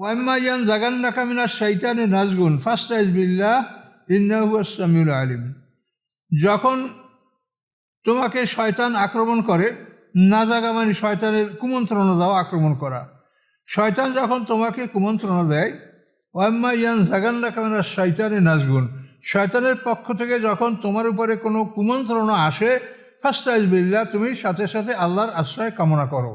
ওয়াইমাইয়ান জাগান্না কামিনা শৈতানে নাজগুন first আইজ বিল্লাহ ইন্নাহু সামিউল আলিম। যখন তোমাকে শয়তান আক্রমণ করে না জাগা মানে শয়তানের কুমন্ত্রণা দাও আক্রমণ করা। শয়তান যখন তোমাকে কুমন্ত্রণা দেয়, ওয়াম্মা ইয়ান জাগান্না কামিনা শৈতানে নাজগুন, শয়তানের পক্ষ থেকে যখন তোমার উপরে কোনো কুমন্ত্রণা আসে ফার্স্ট আইজ বিল্লাহ তুমি সাথে সাথে আল্লাহর আশ্রয় কামনা করো।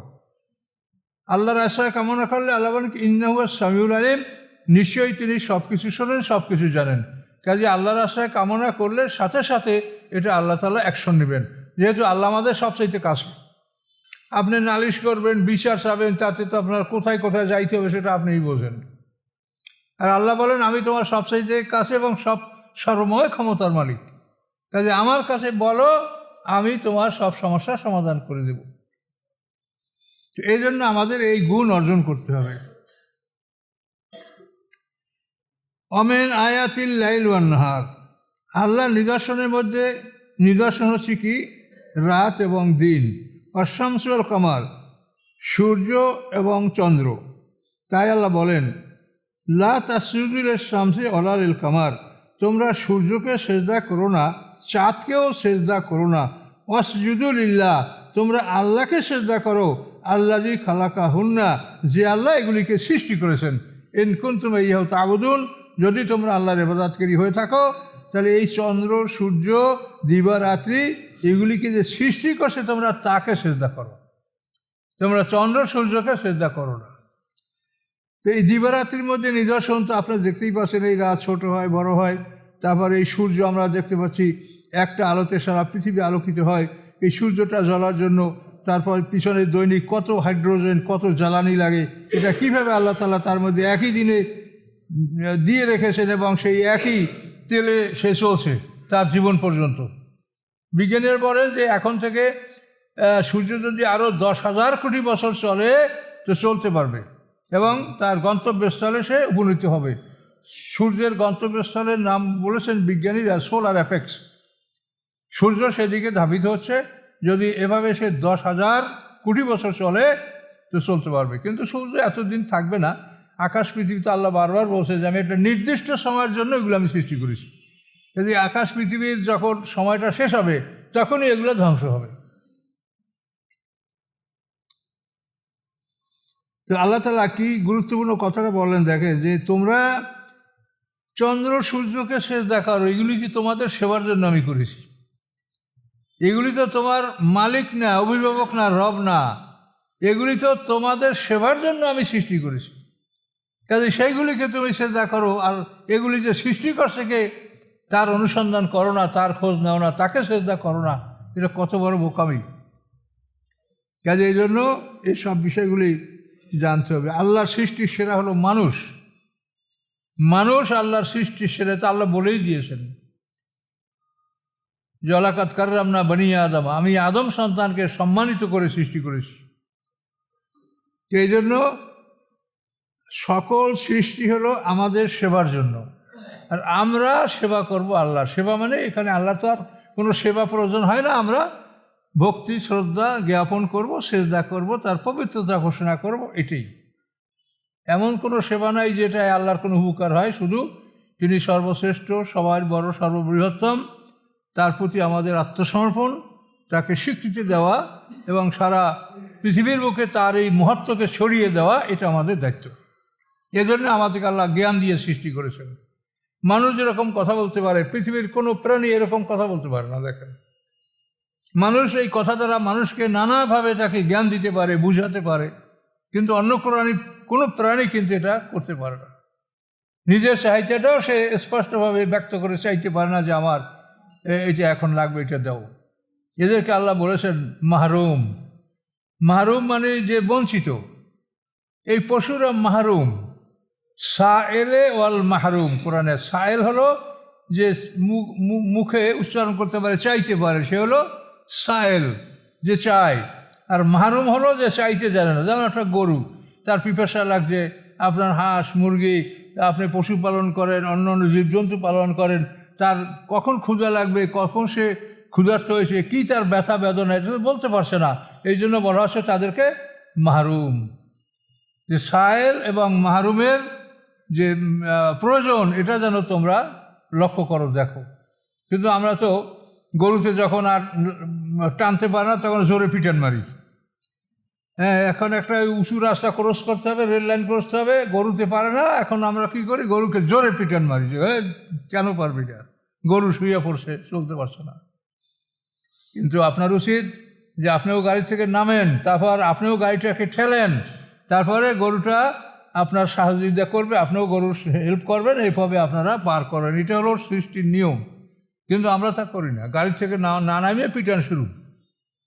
আল্লাহর আশ্রয় কামনা করলে আল্লাহ বলেন ইন্নাহুয়া সামিউল আলিম। নিশ্চয়ই তিনি সব কিছু শোনেন সব কিছু জানেন। কাজে আল্লাহর আশ্রয় কামনা করলে সাথে সাথে এটা আল্লাহ তালা অ্যাকশন নেবেন। যেহেতু আল্লাহ আমাদের সবচাইতে কাছে আপনি নালিশ করবেন, বিচার চাবেন, তাতে তো আপনার কোথায় কোথায় যাইতে হবে সেটা আপনিই বোঝেন। আর আল্লাহ বলেন, আমি তোমার সবচাইতে কাছে এবং সব সর্বময় ক্ষমতার মালিক। কাজে আমার কাছে বলো, আমি তোমার সব সমস্যার সমাধান করে দেব। তো এই জন্য আমাদের এই গুণ অর্জন করতে হবে। অমেন আয়াতিল লাইল ওয়ান্নাহার আল্লাহ নিদর্শনের মধ্যে নিদর্শন হচ্ছে কি? রাত এবং দিন। অশামসুল কামার, সূর্য এবং চন্দ্র। তাই আল্লাহ বলেন, লা তাসুদুল শামসে অলাল কামার। তোমরা সূর্যকে সেজদা করো না, চাঁদকেও সেজদা করো না। অসজুদুল ইল্লাহ তোমরা আল্লাহকে সেজদা করো। আল্লাহ খালাকা হুন্না যে আল্লাহ এগুলিকে সৃষ্টি করেছেন। এনকুন তুমি ইহাও তাবুদুন, যদি তোমরা আল্লাহর এবাদাতকারী হয়ে থাকো, তাহলে এই চন্দ্র, সূর্য, দিবারাত্রি এগুলিকে যে সৃষ্টি করছে, তোমরা তাকে সেজদা করো। তোমরা চন্দ্র, সূর্যকে সেজদা করো না। তো এই দিবারাত্রির মধ্যে নিদর্শন তো আপনারা দেখতেই পাচ্ছেন, এই রাত ছোট হয়, বড় হয়। তারপর এই সূর্য আমরা দেখতে পাচ্ছি, একটা আলোতে সারা পৃথিবী আলোকিত হয়। এই সূর্যটা জ্বলার জন্য তারপর পিছনে দৈনিক কত হাইড্রোজেন, কত জ্বালানি লাগে, এটা কীভাবে আল্লাহ তালা তার মধ্যে একই দিনে দিয়ে রেখেছেন এবং সেই একই তেলে সে চলছে তার জীবন পর্যন্ত। বিজ্ঞানীরা বলেন যে এখন থেকে সূর্য যদি আরও দশ হাজার কোটি বছর চলে, তো চলতে পারবে এবং তার গন্তব্যস্থলে সে উপনীত হবে। সূর্যের গন্তব্যস্থলের নাম বলেছেন বিজ্ঞানীরা সোলার অ্যাপেক্স। সূর্য সেদিকে ধাবিত হচ্ছে যদি এভাবে সে দশ হাজার কোটি বছর চলে, তো চলতে পারবে। কিন্তু সূর্য এতদিন থাকবে না। আকাশ পৃথিবীতে আল্লাহ বারবার বলছে যে, আমি একটা নির্দিষ্ট সময়ের জন্য এগুলো আমি সৃষ্টি করেছি। যদি আকাশ পৃথিবীর যখন সময়টা শেষ হবে, তখনই এগুলো ধ্বংস হবে। তো আল্লাহ তালা কি গুরুত্বপূর্ণ কথাটা বলেন দেখে যে, তোমরা চন্দ্র সূর্যকে শেষ দেখার এগুলি যে তোমাদের সেবার জন্য আমি করেছি। এগুলি তো তোমার মালিক না, অভিভাবক না, রব না। এগুলি তো তোমাদের সেবার জন্য আমি সৃষ্টি করেছি। কাজে সেইগুলিকে তুমি সেজদা করো, আর এগুলি যে সৃষ্টি করছে কে তার অনুসন্ধান করো না, তার খোঁজ নাও না, তাকে সেজদা করো না, এটা কত বড় বোকামি। কাজে এই জন্য এই সব বিষয়গুলি জানতে হবে। আল্লাহর সৃষ্টির সেরা হলো মানুষ। মানুষ আল্লাহর সৃষ্টির সেরা তা আল্লাহ বলেই দিয়েছেন। জলাকাত কার্রাম না বানিয়ে আদম। আমি আদম সন্তানকে সম্মানিত করে সৃষ্টি করেছি। এই জন্য সকল সৃষ্টি হলো আমাদের সেবার জন্য। আর আমরা সেবা করব আল্লাহ সেবা মানে এখানে আল্লাহ তো আর কোনো সেবা প্রয়োজন হয় না। আমরা ভক্তি, শ্রদ্ধা জ্ঞাপন করব শ্রদ্ধা করব, তার পবিত্রতা ঘোষণা করব, এটাই। এমন কোনো সেবা নাই যেটায় আল্লাহর কোনো উপকার হয়। শুধু তিনি সর্বশ্রেষ্ঠ সবার বড়, সর্ববৃহত্তম। তার প্রতি আমাদের আত্মসমর্পণ, তাকে স্বীকৃতি দেওয়া এবং সারা পৃথিবীর বুকে তার এই মহত্বকে ছড়িয়ে দেওয়া, এটা আমাদের দায়িত্ব। এজন্য আমাদেরকে আল্লাহ জ্ঞান দিয়ে সৃষ্টি করেছেন। মানুষ যেরকম কথা বলতে পারে, পৃথিবীর কোনো প্রাণী এরকম কথা বলতে পারে না, দেখেন। মানুষ এই কথা দ্বারা মানুষকে নানাভাবে তাকে জ্ঞান দিতে পারে, বুঝাতে পারে, কিন্তু অন্য প্রাণী কোনো প্রাণী কিন্তু এটা করতে পারে না। নিজের চাহিদাটাও সে স্পষ্টভাবে ব্যক্ত করে চাইতে পারে না যে আমার এটা এখন লাগবে এটা দাও। এদেরকে আল্লাহ বলেছেন, মাহরুম। মাহরুম মানে যে বঞ্চিত। এই পশুরা মাহরুম। সায়েলে ওয়াল মাহরুম। কোরআনে সায়েল হলো যে মুখে উচ্চারণ করতে পারে, চাইতে পারে, সে হলো সায়েল যে চায়। আর মাহরুম হলো যে চাইতে জানে না। যেমন একটা গরু, তার পিপাসা লাগছে, আপনার হাঁস, মুরগি, আপনি পশুপালন করেন অন্য অন্য জীবজন্তু পালন করেন তার কখন ক্ষুধা লাগবে, কখন সে ক্ষুধার্থ হয়েছে কী তার ব্যথা বেদনা, এটা বলতে পারছে না। এই জন্য বলা হচ্ছে তাদেরকে মাহরুম। যে সায়েল এবং মাহরুমের যে প্রয়োজন, এটা যেন তোমরা লক্ষ্য করো, দেখো। কিন্তু আমরা তো গরুতে যখন আর টানতে পারে না, তখন জোরে পিটান মারি। হ্যাঁ এখন একটা উঁচু রাস্তা ক্রস করতে হবে রেল লাইন করতে হবে গরুতে পারে না এখন আমরা কি করি? গরুকে জোরে পিটান মারি যে "এই, কেন পারবি না? গরু শুয়ে পড়ছে চলতে পারছে না। কিন্তু আপনার উচিত যে আপনিও গাড়ি থেকে নামেন তারপর আপনিও গাড়িটাকে ঠেলেন তারপরে গরুটা আপনার সহযোগিতা করবে আপনিও গরুর হেল্প করবেন এইভাবে আপনারা পার করেন। এটা হলো সৃষ্টির নিয়ম। কিন্তু আমরা তা করি না। গাড়ি থেকে না না নামিয়ে পিটান শুরু।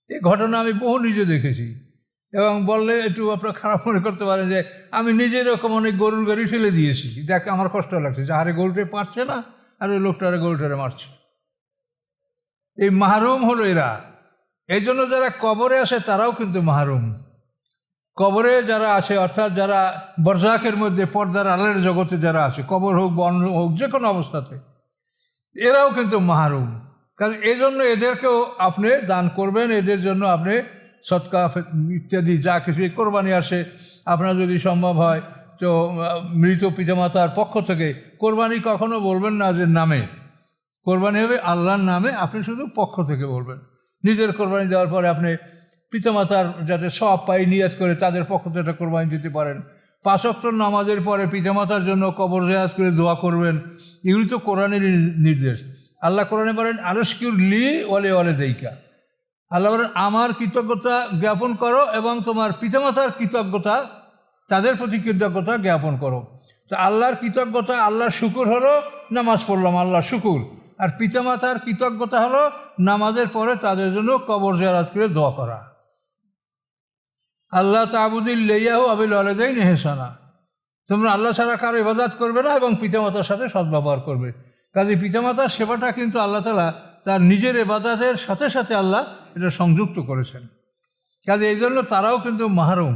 এই ঘটনা আমি বহু নিজে দেখেছি। এবং বললে একটু আপনার খারাপ মনে করতে পারেন যে, আমি নিজে এরকম অনেক গরুর গাড়ি ফেলে দিয়েছি। দেখ, আমার কষ্ট লাগছে। যে, আরে গরুটা পারছে না, আর ওই লোকটারে গরুটারে মারছে। এই মাহরুম হলো এরা। এই জন্য যারা কবরে আসে, তারাও কিন্তু মাহরুম। কবরে যারা আছে অর্থাৎ যারা বরজাকের মধ্যে পর্দার আলের জগতে যারা আছে কবর হোক বন হোক, যে কোনো অবস্থাতে, এরাও কিন্তু মাহরুম। কারণ এই জন্য এদেরকেও আপনি দান করবেন, এদের জন্য আপনি সৎকা ইত্যাদি, যা কিছু কোরবানি আসে, আপনার যদি সম্ভব হয়, তো মৃত পিতামাতার পক্ষ থেকে, কোরবানি কখনো বলবেন না যে নামে। কোরবানি হবে আল্লাহর নামে, আপনি শুধু পক্ষ থেকে বলবেন। নিজের কোরবানি দেওয়ার পরে আপনি পিতামাতার যাতে সব পাই নিয়াত করে তাদের পক্ষ থেকে একটা কোরবানি দিতে পারেন। পাঁচক্তর নামাজের পরে পিতামাতার জন্য কবর রেয়াজ করে দোয়া করবেন। এগুলি তো কোরআনের নির্দেশ। আল্লাহ কোরআনে বলেন আরস্কিউর লি ওলে ওলে দেইকা আল্লাহ আমার কৃতজ্ঞতা জ্ঞাপন করো এবং তোমার পিতামাতার কৃতজ্ঞতা, তাদের প্রতি কৃতজ্ঞতা জ্ঞাপন করো। তো আল্লাহর কৃতজ্ঞতা, আল্লাহর শুকুর হলো নামাজ পড়লাম আল্লাহ শুকুর। আর পিতামাতার কৃতজ্ঞতা হলো নামাজের পরে তাদের জন্য কবর জেরাজ করে দোয়া করা। আল্লাহ তাবুদিল লেয়াহু আবিল আলেদাই নেহেসানা তোমরা আল্লাহ ছাড়া কারও ইবাদাত করবে না এবং পিতামাতার সাথে সদ্ব্যবহার করবে। কাজে পিতামাতার সেবাটা কিন্তু আল্লাহ তালা তার নিজের এবাদাতের সাথে সাথে আল্লাহ এটা সংযুক্ত করেছেন। কাজে এই জন্য তারাও কিন্তু মাহরুম।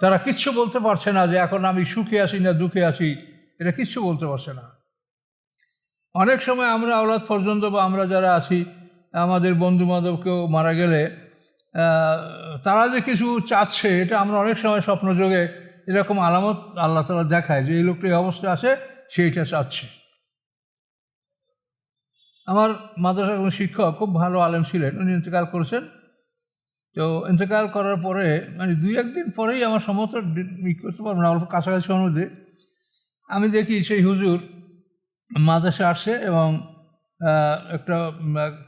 তারা কিচ্ছু বলতে পারছে না যে এখন আমি সুখে আছি না দুঃখে আছি, এটা কিচ্ছু বলতে পারছে না। অনেক সময় আমরা আওলাদ পর্যন্ত বা আমরা যারা আছি, আমাদের বন্ধু বান্ধব কেউ মারা গেলে তারা যে কিছু চাচ্ছে, এটা আমরা অনেক সময় স্বপ্নযোগে এরকম আলামত আল্লাহ তালা দেখায় যে এই লোকটা এই অবস্থায় আছে, সেইটা চাচ্ছে। আমার মাদ্রাসার কোনো শিক্ষক খুব ভালো আলেম ছিলেন, উনি ইন্তেকাল করেছেন। তো ইন্তেকাল করার পরে মানে দুই একদিন পরেই আমার সমস্ত করতে পারব না, অল্প কাছাকাছি মধ্যে। আমি দেখি সেই হুজুর মাদ্রাসা আসছে এবং একটা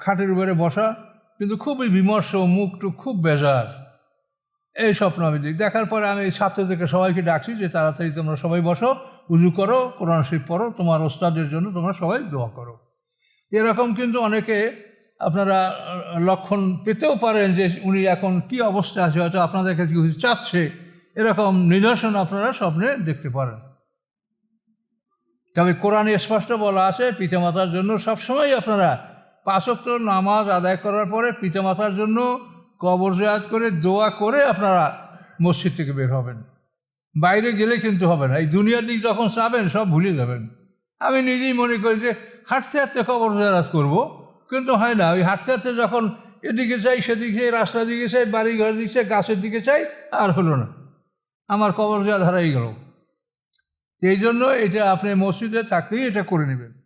খাটের উপরে বসা, কিন্তু খুবই বিমর্ষ, মুখটু খুব বেজার। এই স্বপ্ন আমি দেখি। দেখার পরে আমি ছাত্রদেরকে সবাইকে ডাকছি যে, তাড়াতাড়ি তোমরা সবাই বসো উজু করো, কোরআন শরীফ পড়ো, তোমার ওস্তাদের জন্য তোমরা সবাই দোয়া করো। এরকম কিন্তু অনেকে আপনারা লক্ষণ পেতেও পারেন যে উনি এখন কি অবস্থা আছে, হয়তো আপনাদের কাছে কিছু চাচ্ছে। এরকম নিদর্শন আপনারা স্বপ্নে দেখতে পারেন। তবে কোরআনে স্পষ্ট বলা আছে, পিতামাতার জন্য সবসময় আপনারা পাঁচক্ত নামাজ আদায় করার পরে পিতামাতার জন্য কবর জয়াত করে দোয়া করে আপনারা মসজিদ থেকে বের হবেন। বাইরে গেলে কিন্তু হবে না। এই দুনিয়ার দিক যখন চাবেন, সব ভুলে যাবেন। আমি নিজেই মনে করি যে হাঁটতে হাঁটতে খবর জয়াত করব। কিন্তু হয় না, ওই হাঁটতে হাঁটতে যখন এদিকে চাই সেদিকে চাই রাস্তার দিকে চাই বাড়ি ঘরের দিকে চাই গাছের দিকে চাই আর হলো না। আমার কবর যা ধারাই গেল। এই জন্য এটা আপনি মসজিদে থাকতেই এটা করে নেবেন।